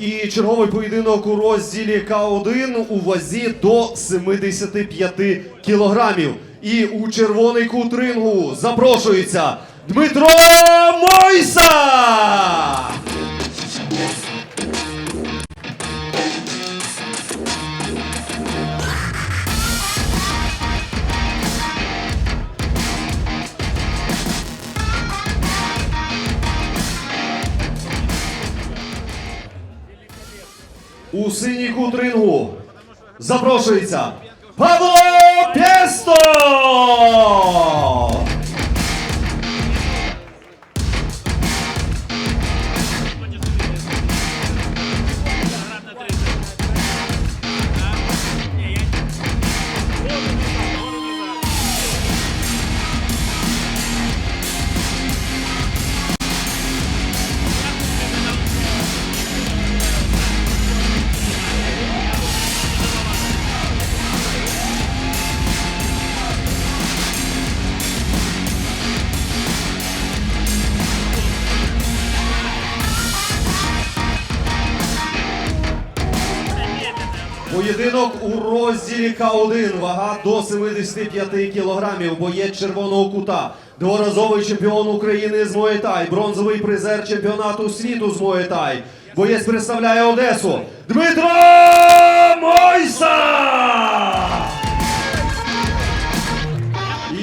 І черговий поєдинок у розділі К1 у вазі до 75 кілограмів. І у червоний кут рингу запрошується Дмитро Мойса! У синій кут рингу запрошується Павло Песто! Поєдинок у розділі К1. Вага до 75 кілограмів. Боєць червоного кута. Дворазовий чемпіон України з Муетай. Бронзовий призер чемпіонату світу з Муетай. Боєць представляє Одесу. Дмитро Мойса!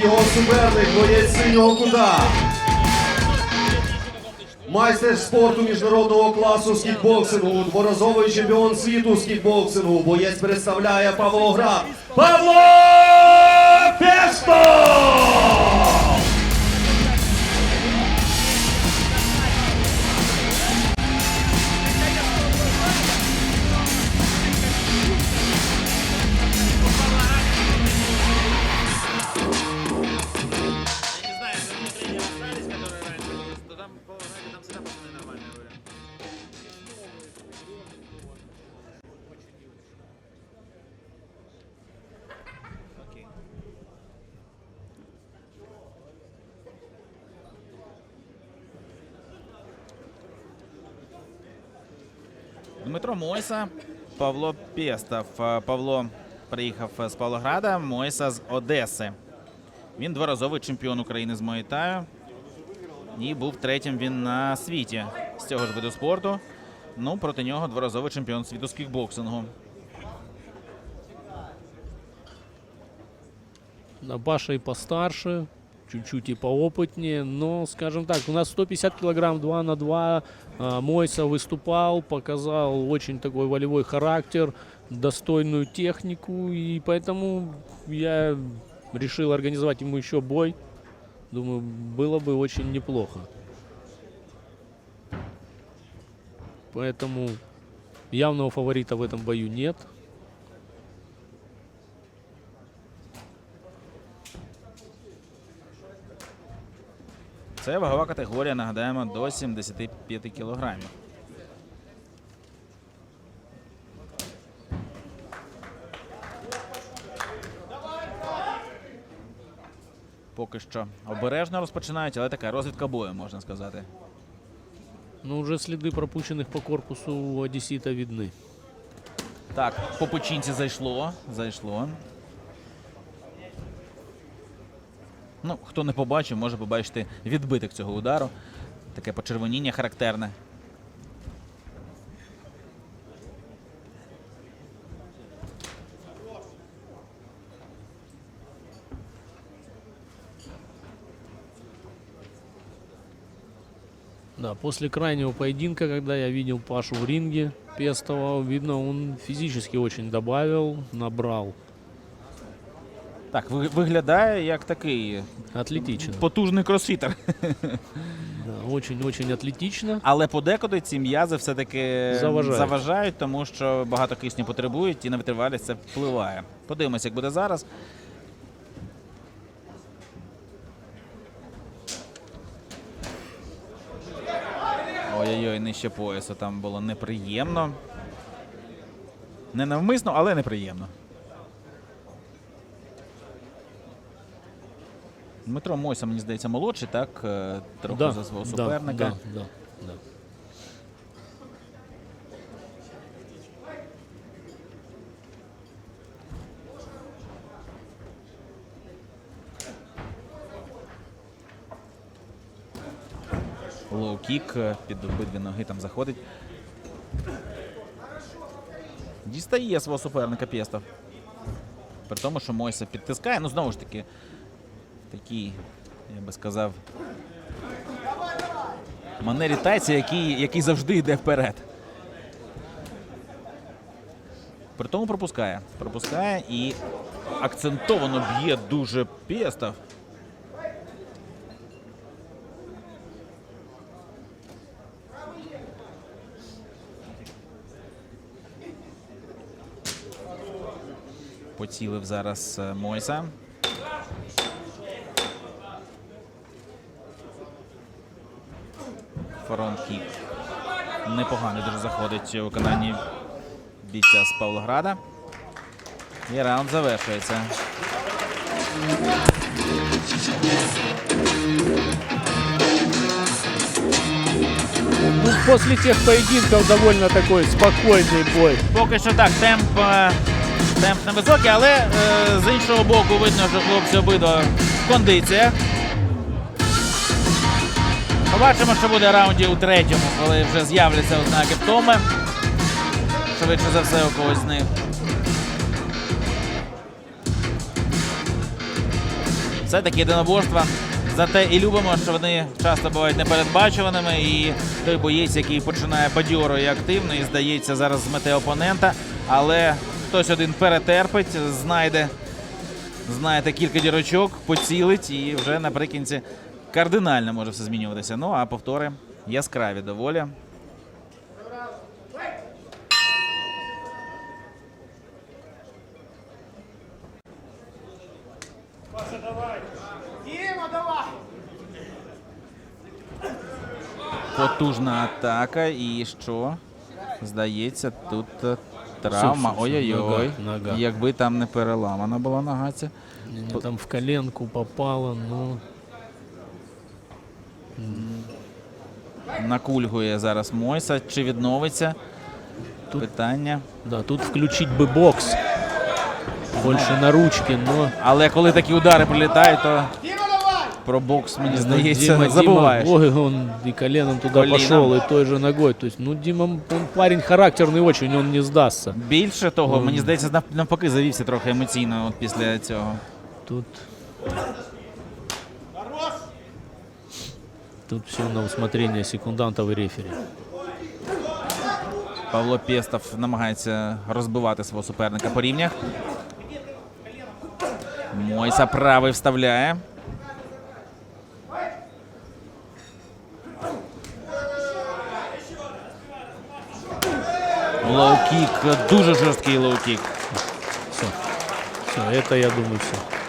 Його суперник, боєць синього кута. Майстер спорту міжнародного класу скітбоксингу, дворазовий чемпіон світу скітбоксингу. Боєць представляє Павлоград. Павло Песто! Дмитро Мойса, Павло Пєстов. Е, Павло приїхав з Павлограда, Мойса з Одеси. Він дворазовий чемпіон України з Муайтаю. І був третім він на світі з цього ж виду спорту. Ну, проти нього дворазовий чемпіон світу з кікбоксингу. Да, Паша и постарше, чуть-чуть и поопытнее, но, скажем так, у нас 150 килограмм 2 на 2. а, Мойса выступал, показал очень такой волевой характер, достойную технику, и поэтому я решил организовать ему еще бой. Думаю, было бы очень неплохо. Поэтому явного фаворита в этом бою нет. Це вагова категорія, нагадаємо, до 75 кілограмів. Поки що обережно розпочинають, але така розвідка бою, можна сказати. Но уже следы пропущенных по корпусу у одессита видны. Так, по печінці зайшло. Зайшло. Ну, хто не побачив, може побачити відбиток цього удару. Таке почервоніння характерне. Да, после крайнего поединка, когда я видел Пашу в ринге Пестова, видно, он физически очень добавил, набрал. Так, виглядає як такий Атлетично. потужний кросфітер. Очень-очень атлетично. Але подекуди ці м'язи все-таки Заважають. заважають, тому що багато кисню потребують і на витривалість це впливає. Подивимося, як буде зараз. Ой-ой-ой, нижче поясу там було неприємно. Не навмисно, але неприємно. Дмитро Мойса, мені здається, молодший, так? Е, трохи да, за свого суперника. Да, да, да. Лоу-кік е, під обидві ноги там заходить. Дістає свого суперника Пєста. При тому, що Мойса підтискає. Ну, знову ж таки, такий, я би сказав, манері тайця, який, який завжди йде вперед. При тому пропускає. Пропускає і акцентовано б'є дуже Пєстов. Поцілив зараз е, Мойса. Фронт-кік. Непогано дуже заходить у виконанні бійця з Павлограда. І раунд завершується. Ну, после тех поединков довольно такой спокойный бой. Поки що так, темп, е, темп невисокий, але е, з іншого боку видно, що хлопці обидва в кондиціях. Побачимо, що буде раунді у третьому, коли вже з'являться ознаки втоми. Швидше за все у когось з них. Все-таки єдиноборства. Зате і любимо, що вони часто бувають непередбачуваними. І той боєць, який починає бадьоро і активно, і здається, зараз змете опонента. Але хтось один перетерпить, знайде, знаєте, кілька дірочок, поцілить і вже наприкінці кардинально може все змінюватися. Ну а повтори яскраві доволі. Потужна атака. І що? Здається, тут травма. Ой-ой-ой. Якби там не переламана була нога ця. Там в коленку попало, ну... Накульгує зараз Мойса. Чи відновиться? Питання. Да, тут включить бы бокс. Больше на ручки, но... Але коли такі удари прилітають, то про бокс, мені здається, Дима, забуваєш. Дима, ой, он и коленом туда Коленом. пошел, и той же ногой. То есть, ну, Дима, он парень характерный очень, он не сдастся. Більше того, мені здається, навпаки завівся трохи емоційно от після цього. Тут... Тут все на усмотрение секундантов и рефери. Павло Пєстов намагається розбивати свого суперника по рівнях. Мойса правий вставляє. Лоу-кік, дуже жорсткий лоу-кік. Все. Все, это, я думаю, все.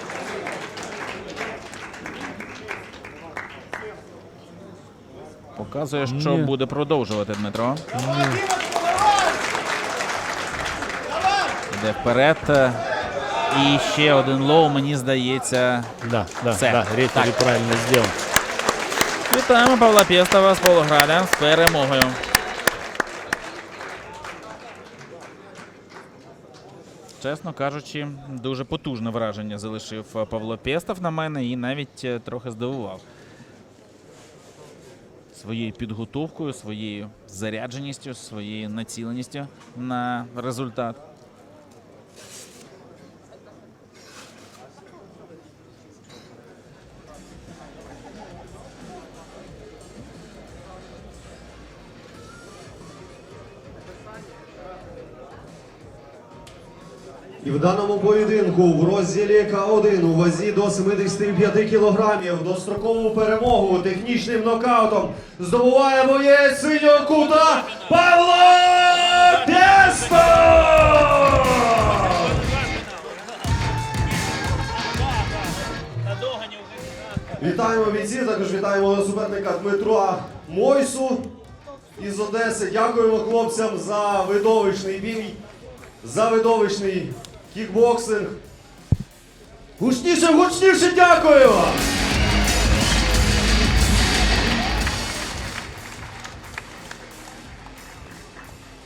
Показує, що Ні. буде продовжувати Дмитро. Іде вперед. І ще один лоу, мені здається. Да, да, Все. да, Так. правильно сделал. Вітаємо Павла Пєстова з Павлограда з перемогою. Чесно кажучи, дуже потужне враження залишив Павло Пєстов на мене і навіть е, трохи здивував. Своєю підготовкою, своєю зарядженістю, своєю націленістю на результат. В даному поєдинку в розділі К1 у вазі до 75 кілограмів дострокову перемогу технічним нокаутом здобуває боєць синього кута Павло Пєсто! Вітаємо бійці, також вітаємо суперника Дмитра Мойсу із Одеси. Дякуємо хлопцям за видовищний бій, за видовищний кікбоксинг. Гучніше, гучніше дякую!